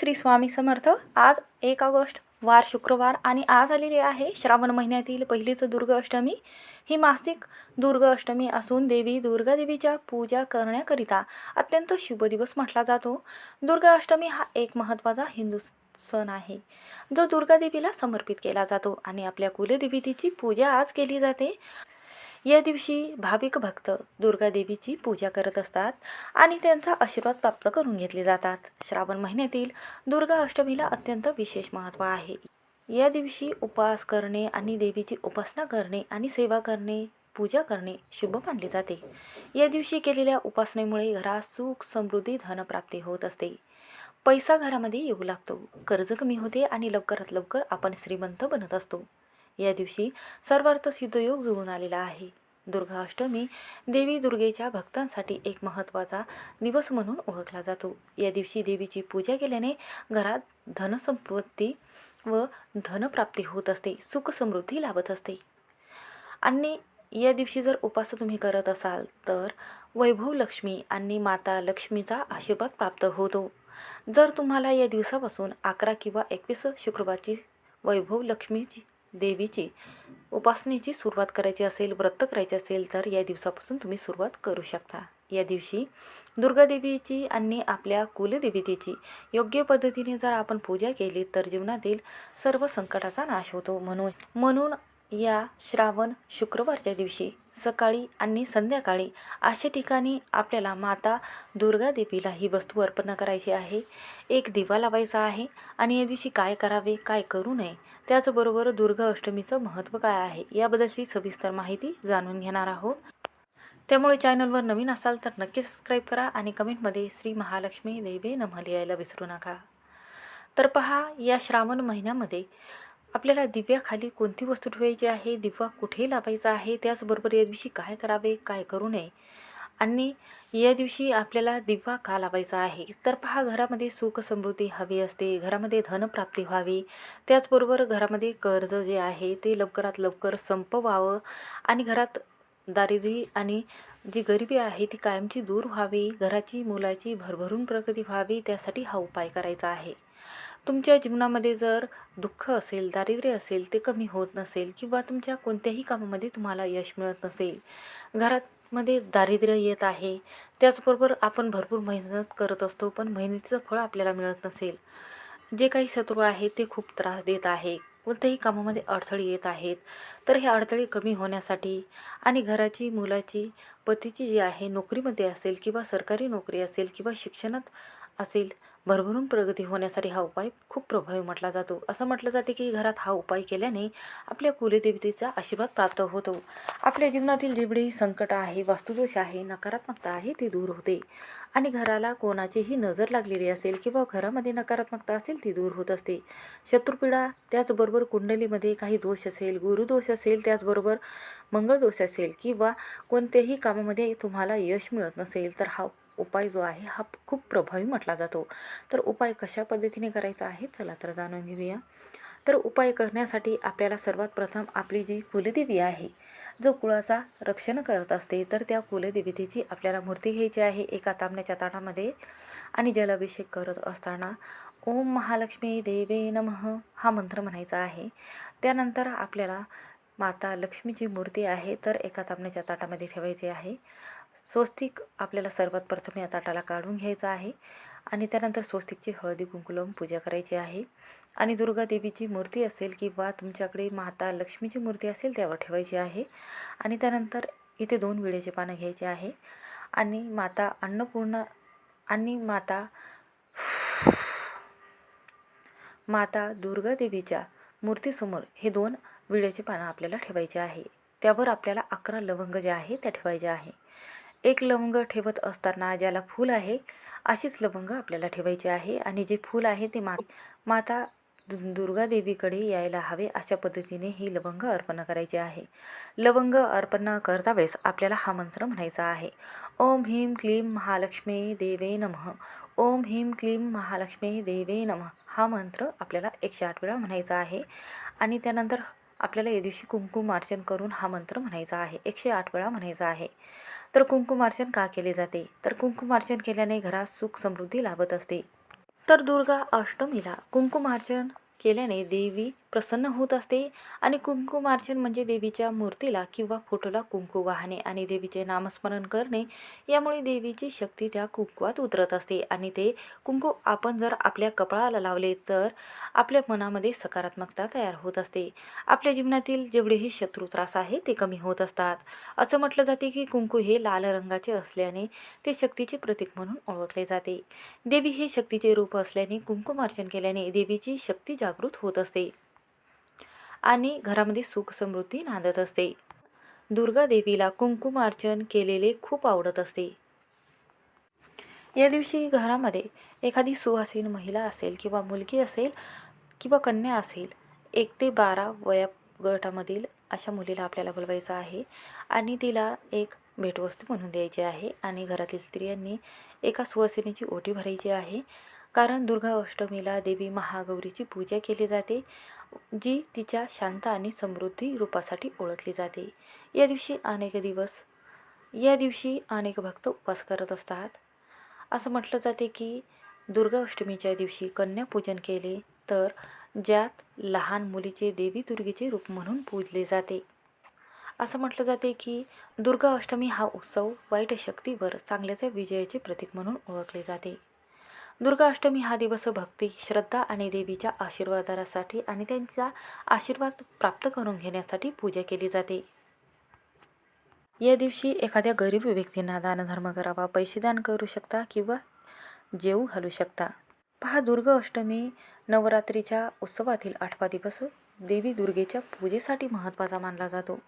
श्री स्वामी समर्थ. आज एक ऑगस्ट वार शुक्रवार आणि आज आलेली आहे श्रावण महिन्यातील पहिलीच दुर्गाष्टमी ही मासिक दुर्गाष्टमी असून देवी दुर्गादेवीच्या पूजा करण्याकरिता अत्यंत शुभ दिवस म्हटला जातो. दुर्गाष्टमी हा एक महत्त्वाचा हिंदू सण आहे. जो दुर्गादेवीला समर्पित केला जातो आणि आपल्या कुलदेवीची पूजा आज केली जाते. या दिवशी भाविक भक्त दुर्गादेवीची पूजा करत असतात आणि त्यांचा आशीर्वाद प्राप्त करून घेतले जातात. श्रावण महिन्यातील दुर्गा अष्टमीला अत्यंत विशेष महत्त्व आहे. या दिवशी उपवास करणे आणि देवीची उपासना करणे आणि सेवा करणे पूजा करणे शुभ मानले जाते. या दिवशी केलेल्या उपासनेमुळे घरात सुख समृद्धी धनप्राप्ती होत असते. पैसा घरामध्ये येऊ लागतो. कर्ज कमी होते आणि लवकरात लवकर आपण श्रीमंत बनत असतो. या दिवशी सर्वार्थ सिद्धयोग जुळून आलेला आहे. दुर्गा अष्टमी देवी दुर्गेच्या भक्तांसाठी एक महत्त्वाचा दिवस म्हणून ओळखला जातो. या दिवशी देवीची पूजा केल्याने घरात धनसंपत्ती व धनप्राप्ती होत असते सुख समृद्धी लाभत असते. आणि या दिवशी जर उपास तुम्ही करत असाल तर वैभव लक्ष्मी आणि माता लक्ष्मीचा आशीर्वाद प्राप्त होतो. जर तुम्हाला या दिवसापासून अकरा किंवा एकवीस शुक्रवारची वैभव लक्ष्मीची देवीची उपासनेची सुरुवात करायची असेल व्रत करायचे असेल तर या दिवसापासून तुम्ही सुरुवात करू शकता. या दिवशी दुर्गादेवीची आणि आपल्या कुलदेवतेची योग्य पद्धतीने जर आपण पूजा केली तर जीवनातील सर्व संकटाचा नाश होतो. म्हणून म्हणून या श्रावण शुक्रवारच्या दिवशी सकाळी आणि संध्याकाळी अशा ठिकाणी आपल्याला माता दुर्गा देवीला ही वस्तू अर्पण करायची आहे. एक दिवा लावायचा आहे आणि या दिवशी काय करावे काय करू नये त्याचबरोबर दुर्गा अष्टमीचं महत्त्व काय आहे याबद्दलची सविस्तर माहिती जाणून घेणार आहोत. त्यामुळे चॅनलवर नवीन असाल तर नक्की सबस्क्राईब करा आणि कमेंटमध्ये श्री महालक्ष्मी देवे नमः लिहायला विसरू नका. तर पहा या श्रावण महिन्यामध्ये आपल्याला दिव्याखाली कोणती वस्तू ठेवायची आहे? दिवा कुठे लावायचा आहे? त्याचबरोबर या दिवशी काय करावे? काय करू नये? आणि या दिवशी आपल्याला दिवा का लावायचा आहे? तर पहा घरामध्ये सुख समृद्धी हवी असते. घरामध्ये धनप्राप्ती व्हावी. त्याचबरोबर घरामध्ये कर्ज जे आहे ते लवकरात लवकर संपवावं आणि घरात दारिद्र्य आणि जी गरिबी आहे ती कायमची दूर व्हावी. घराची मुलाची भरभरून प्रगती व्हावी. त्यासाठी हा उपाय करायचा आहे. तुमच्या जीवनामध्ये जर दुःख असेल दारिद्र्य असेल ते कमी होत नसेल किंवा तुमच्या कोणत्याही कामामध्ये तुम्हाला यश मिळत नसेल घरामध्ये दारिद्र्य येत आहे त्याचबरोबर आपण भरपूर मेहनत करत असतो पण मेहनतीचं फळ आपल्याला मिळत नसेल जे काही शत्रू आहेत ते खूप त्रास देत आहे कोणत्याही कामामध्ये अडथळे येत आहेत तर हे अडथळे कमी होण्यासाठी आणि घराची मुलाची पतीची जी आहे नोकरीमध्ये असेल किंवा सरकारी नोकरी असेल किंवा शिक्षणात असेल भरभरून प्रगती होण्यासाठी हा उपाय खूप प्रभावी म्हटला जातो. असं म्हटलं जाते की घरात हा उपाय केल्याने आपल्या कुलदेवतेचा आशीर्वाद प्राप्त होतो. आपल्या जीवनातील जेवढेही संकट आहे वास्तुदोष आहे नकारात्मकता आहे ती दूर होते. आणि घराला कोणाचीही नजर लागलेली असेल किंवा घरामध्ये नकारात्मकता असेल ती दूर होत असते. शत्रुपीडा त्याचबरोबर कुंडलीमध्ये काही दोष असेल गुरुदोष असेल त्याचबरोबर मंगळदोष असेल किंवा कोणत्याही कामामध्ये तुम्हाला यश मिळत नसेल तर हा उपाय जो आहे हा खूप प्रभावी म्हटला जातो. तर उपाय कशा पद्धतीने करायचा आहे चला तर जाणून घेऊया. तर उपाय करण्यासाठी आपल्याला सर्वात प्रथम आपली जी कुलदेवी आहे जो कुळाचा रक्षण करत असते तर त्या कुलदेवतेची आपल्याला मूर्ती घ्यायची आहे एका तांबण्याच्या ताटामध्ये आणि जलाभिषेक करत असताना ओम महालक्ष्मी देवे नमः हा मंत्र म्हणायचा आहे. त्यानंतर आपल्याला माता लक्ष्मीची मूर्ती आहे तर एका तांबण्याच्या ताटामध्ये ठेवायची आहे. स्वस्तिक आपल्याला सर्वात प्रथम या ताटाला काढून घ्यायचं आहे आणि त्यानंतर स्वस्तिकची हळदी कुंकू लावून पूजा करायची आहे. आणि दुर्गा देवीची मूर्ती असेल किंवा तुमच्याकडे माता लक्ष्मीची मूर्ती असेल त्यावर ठेवायची आहे. आणि त्यानंतर इथे दोन विड्याचे पानं घ्यायचे आहे. आणि माता अन्नपूर्णा आणि माता माता दुर्गा देवीच्या मूर्तीसमोर हे दोन विड्याची पानं आपल्याला ठेवायचे आहे. त्यावर आपल्याला अकरा लवंग जे आहे त्या ठेवायचे आहे. एक लवंग ठेवत असताना ज्याला फूल आहे अशीच लवंग आपल्याला ठेवायची आहे आणि जे फूल आहे ते मा माता दुर्गा देवीकडे यायला हवे अशा पद्धतीने ही लवंग अर्पण करायची आहे. लवंग अर्पण करता वेळेस आपल्याला हा मंत्र म्हणायचा आहे. ओम ह्रीम क्लीम महालक्ष्मी देवे नमः. ओम ह्रीम क्लीम महालक्ष्मी देवे नमः. हा मंत्र आपल्याला एकशे आठ वेळा म्हणायचा आहे. आणि त्यानंतर आपल्याला या दिवशी कुंकुमार्चन करून हा मंत्र म्हणायचा आहे. एकशे आठ वेळा म्हणायचा आहे. तर कुंकुमार्चन का केले जाते? तर कुंकुमार्चन केल्याने घरात सुख समृद्धी लाभत असते. तर दुर्गा अष्टमीला कुंकुमार्चन केल्याने देवी प्रसन्न होत असते आणि कुंकुमार्चन म्हणजे देवीच्या मूर्तीला किंवा फोटोला कुंकू वाहणे आणि देवीचे नामस्मरण करणे यामुळे देवीची शक्ती त्या कुंकुवात उतरत असते आणि ते कुंकू आपण जर आपल्या कपाळाला लावले तर आपल्या मनामध्ये सकारात्मकता तयार होत असते. आपल्या जीवनातील जेवढेही शत्रू त्रास आहे ते कमी होत असतात. असं म्हटलं जाते की कुंकू हे लाल रंगाचे असल्याने ते शक्तीचे प्रतीक म्हणून ओळखले जाते. देवी हे शक्तीचे रूप असल्याने कुंकुमार्चन केल्याने देवीची शक्ती जागृत होत असते. आणि घरामध्ये सुख समृद्धी नांदत असते. दुर्गा देवीला कुंकुमार्चन केलेले खूप आवडत असते. या दिवशी घरामध्ये एखादी सुवासीन महिला असेल किंवा मुलगी असेल किंवा कन्या असेल एक ते बारा वया गटामधील अशा मुलीला आपल्याला बोलवायचं आहे आणि तिला एक भेटवस्तू म्हणून द्यायची आहे आणि घरातील स्त्रियांनी एका सुवासिनीची ओटी भरायची आहे. कारण दुर्गाअष्टमीला देवी महागौरीची पूजा केली जाते जी तिच्या शांत आणि समृद्धी रूपासाठी ओळखली जाते. या दिवशी अनेक दिवस या दिवशी अनेक भक्त उपवास करत असतात. असं म्हटलं जाते की दुर्गा अष्टमीच्या दिवशी कन्यापूजन केले तर ज्यात लहान मुलीचे देवी दुर्गेचे रूप म्हणून पूजले जाते. असं म्हटलं जाते की दुर्गा अष्टमी हा उत्सव वाईट शक्तीवर चांगल्याच्या विजयाचे प्रतीक म्हणून ओळखले जाते. दुर्गा अष्टमी हा दिवस भक्ती श्रद्धा आणि देवीच्या आशीर्वादासाठी आणि त्यांचा आशीर्वाद प्राप्त करून घेण्यासाठी पूजा केली जाते. या दिवशी एखाद्या गरीब व्यक्तींना दानधर्म करावा पैसे दान करू शकता किंवा जेऊ घालू शकता. पहा दुर्गा अष्टमी नवरात्रीच्या उत्सवातील आठवा दिवस देवी दुर्गेच्या पूजेसाठी महत्त्वाचा मानला जातो.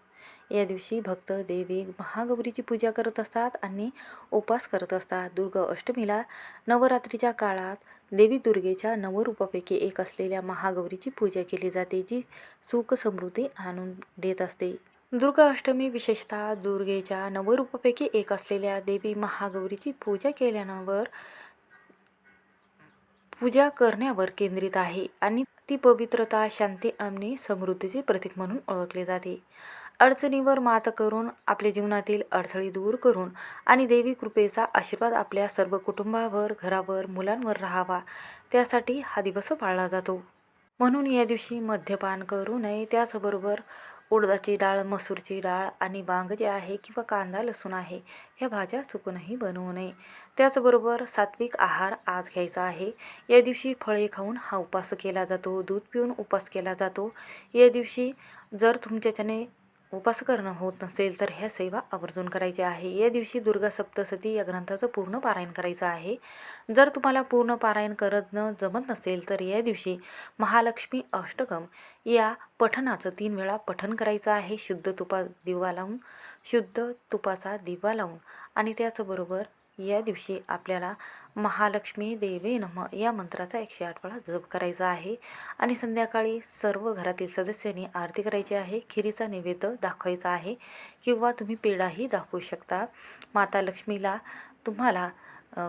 या दिवशी भक्त देवी महागौरीची पूजा करत असतात आणि उपास करत असतात. दुर्गा अष्टमीला नवरात्रीच्या काळात देवी दुर्गेच्या नवरूपापैकी एक असलेल्या महागौरीची पूजा केली जाते जी सुख समृद्धी आणून देत असते. दुर्गा अष्टमी विशेषतः दुर्गेच्या नवरूपापैकी एक असलेल्या देवी महागौरीची पूजा केल्यावर पूजा करण्यावर केंद्रित आहे आणि ती पवित्रता शांती आणि समृद्धीचे प्रतीक म्हणून ओळखले जाते. अडचणीवर मात करून आपल्या जीवनातील अडथळे दूर करून आणि देवी कृपेचा आशीर्वाद आपल्या सर्व कुटुंबावर घरावर मुलांवर राहावा. त्यासाठी हा दिवस पाळला जातो. म्हणून या दिवशी मद्यपान करू नये. त्याचबरोबर उडदाची डाळ मसूरची डाळ आणि बांग जे आहे किंवा कांदा लसूण आहे ह्या भाज्या चुकूनही बनवू नये. त्याचबरोबर सात्विक आहार आज घ्यायचा आहे. या दिवशी फळे खाऊन हा उपास केला जातो दूध पिऊन उपास केला जातो. या दिवशी जर तुमच्याच्याने उपास करणं होत नसेल तर ह्या सेवा आवर्जून करायच्या आहे. या दिवशी दुर्गा सप्तसती या ग्रंथाचं पूर्ण पारायण करायचं आहे. जर तुम्हाला पूर्ण पारायण न जमत नसेल तर या दिवशी महालक्ष्मी अष्टकम या पठणाचं तीन वेळा पठण करायचं आहे. शुद्ध तुपा दिवा लावून शुद्ध तुपाचा दिवा लावून आणि त्याचबरोबर या दिवशी आपल्याला महालक्ष्मी देवे नम या मंत्राचा एकशे आठ वेळा जप करायचा आहे. आणि संध्याकाळी सर्व घरातील सदस्यांनी आरती करायची आहे. खिरीचा नैवेद्य दाखवायचा आहे. किंवा तुम्ही पेढाही दाखवू शकता. माता लक्ष्मीला तुम्हाला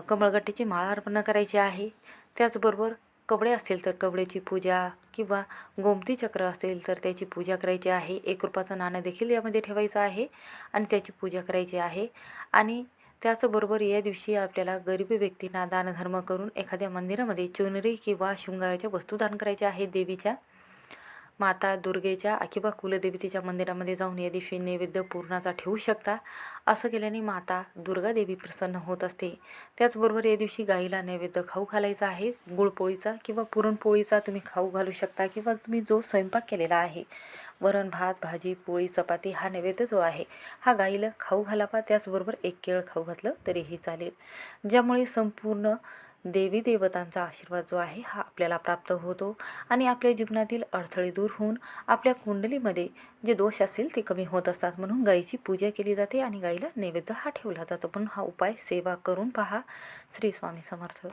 कमळगट्टीची माळा अर्पण करायची आहे. त्याचबरोबर कवडे असेल तर कवड्याची पूजा किंवा गोमती चक्र असेल तर त्याची पूजा करायची आहे. एक रुपयाचं नाणं देखील यामध्ये ठेवायचं आहे. आणि त्याची पूजा करायची आहे. आणि त्याचबरोबर या दिवशी आपल्याला गरीब व्यक्तींना दानधर्म करून एखाद्या मंदिरामध्ये चुनरी किंवा शृंगाराच्या वस्तू दान करायच्या आहेत देवीच्या. माता दुर्गेच्या किंवा कुलदेवतेच्या मंदिरामध्ये जाऊन या दिवशी नैवेद्य पूर्णाचा ठेवू शकता. असं केल्याने माता दुर्गा देवी प्रसन्न होत असते. त्याचबरोबर या दिवशी गाईला नैवेद्य खाऊ घालायचा आहे. गुळपोळीचा किंवा पुरणपोळीचा तुम्ही खाऊ घालू शकता किंवा तुम्ही जो स्वयंपाक केलेला आहे. वरण भात भाजी पोळी चपाती हा नैवेद्य जो आहे हा गाईला खाऊ घालावा. त्याचबरोबर एक केळ खाऊ घातलं तरीही चालेल. ज्यामुळे संपूर्ण देवी देवतांचा आशीर्वाद जो आहे हा आपल्याला प्राप्त होतो आणि आपल्या जीवनातील अडथळे दूर होऊन आपल्या कुंडलीमध्ये जे दोष असतील ते कमी होत असतात. म्हणून गाईची पूजा केली जाते आणि गाईला नैवेद्य हा ठेवला जातो. पण हा उपाय सेवा करून पहा. श्री स्वामी समर्थ.